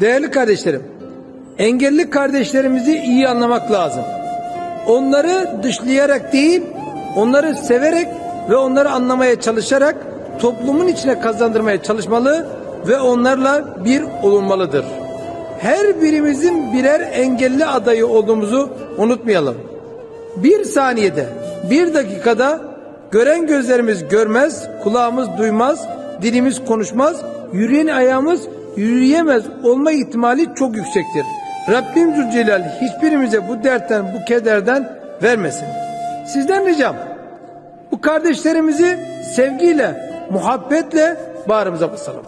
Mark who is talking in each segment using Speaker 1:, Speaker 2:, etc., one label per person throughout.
Speaker 1: Değerli kardeşlerim, engelli kardeşlerimizi iyi anlamak lazım. Onları dışlayarak değil, onları severek ve onları anlamaya çalışarak toplumun içine kazandırmaya çalışmalı ve onlarla bir olunmalıdır. Her birimizin birer engelli adayı olduğumuzu unutmayalım. Bir saniyede, bir dakikada gören gözlerimiz görmez, kulağımız duymaz, dilimiz konuşmaz, yürüyen ayağımız yürüyemez olma ihtimali çok yüksektir. Rabbim Zülcelal hiçbirimize bu dertten, bu kederden vermesin. Sizden ricam bu kardeşlerimizi sevgiyle, muhabbetle bağrımıza basalım.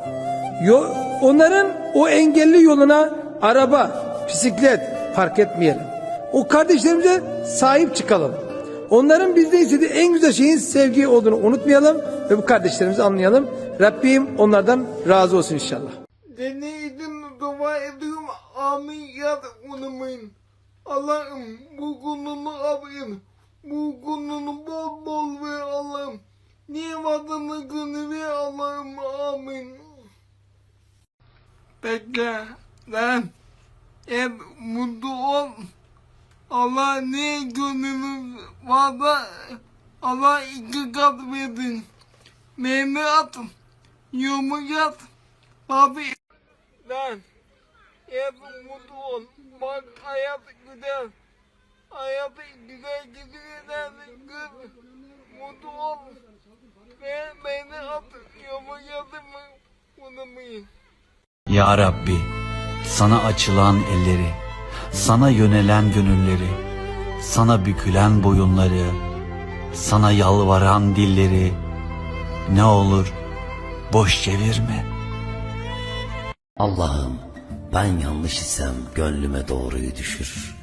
Speaker 1: Yo- onların o engelli yoluna araba, bisiklet park etmeyelim. O kardeşlerimize sahip çıkalım. Onların bizde istediği en güzel şeyin sevgi olduğunu unutmayalım ve bu kardeşlerimizi anlayalım. Rabbim onlardan razı olsun inşallah.
Speaker 2: Deneydim dua ediyorum amin ya unutmayın. Allah'ım bu konunu arayın. Bu konunu bol bol ver Allah'ım. Nimetini günü ver Allah'ım amin. Bekle lan. Hep mutlu ol. Allah ne gönlünü var da Allah iki kat verdin. Meyme at. Yumuk at. Abi lan hep mutlu ol. Bak hayat güzel. Hayat güzel gidiyor. Gül. Mutlu ol. Ve beni at. Yumuk atımı unutmayın.
Speaker 3: Ya Rabbi, sana açılan elleri, sana yönelen gönülleri, sana bükülen boyunları, sana yalvaran dilleri, ne olur boş çevirme.
Speaker 4: Allah'ım ben yanlış isem gönlüme doğruyu düşür.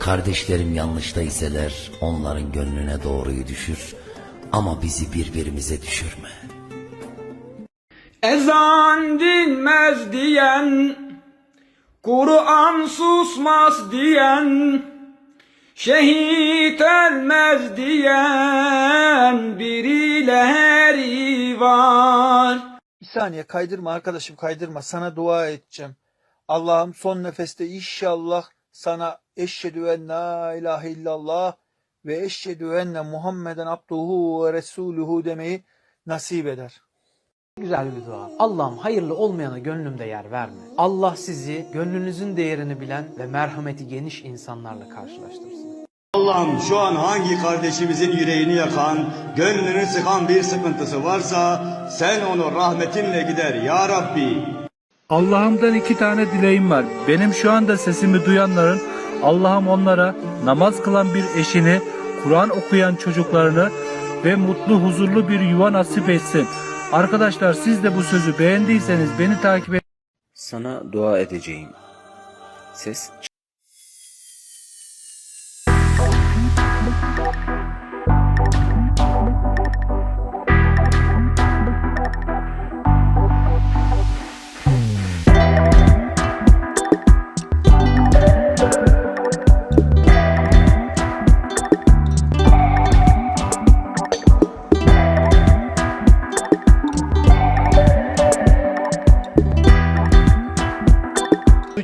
Speaker 4: Kardeşlerim yanlışta iseler onların gönlüne doğruyu düşür. Ama bizi birbirimize düşürme.
Speaker 5: Ezan dinmez diyen, Kur'an susmaz diyen, şehit ölmez diyen
Speaker 6: saniye kaydırma arkadaşım kaydırma. Sana dua edeceğim. Allah'ım son nefeste inşallah sana eşhedü en la ilahe illallah ve eşhedü enne Muhammeden abduhu ve resuluhu demeyi nasip eder.
Speaker 7: Güzel bir dua. Allah'ım hayırlı olmayana gönlümde yer verme. Allah sizi gönlünüzün değerini bilen ve merhameti geniş insanlarla karşılaştırsın.
Speaker 8: Allah'ım şu an hangi kardeşimizin yüreğini yakan, gönlünü sıkan bir sıkıntısı varsa sen onu rahmetinle gider ya Rabbi.
Speaker 9: Allah'ımdan iki tane dileğim var. Benim şu anda sesimi duyanların Allah'ım onlara namaz kılan bir eşini, Kur'an okuyan çocuklarını ve mutlu huzurlu bir yuva nasip etsin. Arkadaşlar siz de bu sözü beğendiyseniz beni takip et.
Speaker 10: Sana dua edeceğim. Ses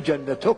Speaker 11: جنته